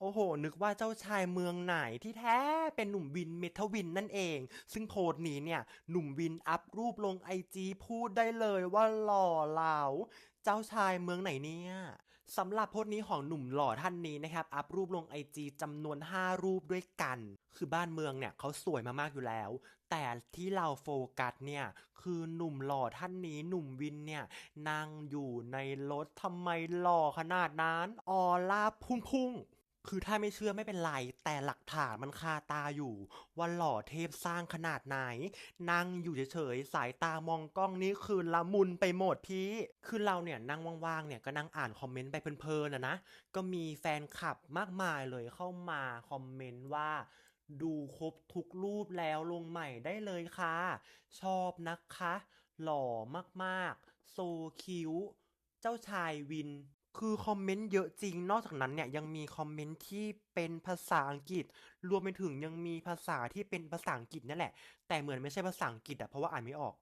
โอ้โห นึกว่าเจ้าชายเมืองไหนที่แท้เป็นหนุ่มวินเมทวินนั่นเอง ซึ่งโพสต์นี้เนี่ย หนุ่มวินอัพรูปลงไอจีพูดได้เลยว่าหล่อเหลาเจ้าชายเมืองไหนเนี่ยสำหรับโพสต์นี้ของหนุ่มหล่อท่านนี้นะครับ อัพรูปลงไอจีจำนวน 5 รูปด้วยกัน คือบ้านเมืองเนี่ยเขาสวยมากๆอยู่แล้ว แต่ที่เราโฟกัสเนี่ย คือหนุ่มหล่อท่านนี้หนุ่มวินเนี่ย นั่งอยู่ในรถทำไมหล่อขนาดนั้น ออล่าพุ่งๆ คือถ้าไม่เชื่อไม่เป็นไร แต่หลักฐานมันคาตาอยู่ ว่าหล่อเทพสร้างขนาดไหน นั่งอยู่เฉยๆ สายตามองกล้องนี้คือละมุนไปหมดพี่ คือเราเนี่ยนั่งว่างๆเนี่ยก็นั่งอ่านคอมเมนต์ไปเพลินๆนะนะ ก็มีแฟนคลับมากมายเลยเข้ามาคอมเมนต์ว่าดูครบทุกรูปแล้วลงใหม่ได้เลยค่ะ ชอบนะคะ หล่อมากๆ โซคิ้ว เจ้าชายวิน คือคอมเมนต์เยอะจริง นอกจากนั้นเนี่ยยังมีคอมเมนต์ที่เป็นภาษาอังกฤษ รวมไปถึงยังมีภาษาที่เป็นภาษาอังกฤษนั่นแหละ แต่เหมือนไม่ใช่ภาษาอังกฤษอะเพราะว่าอ่านไม่ออก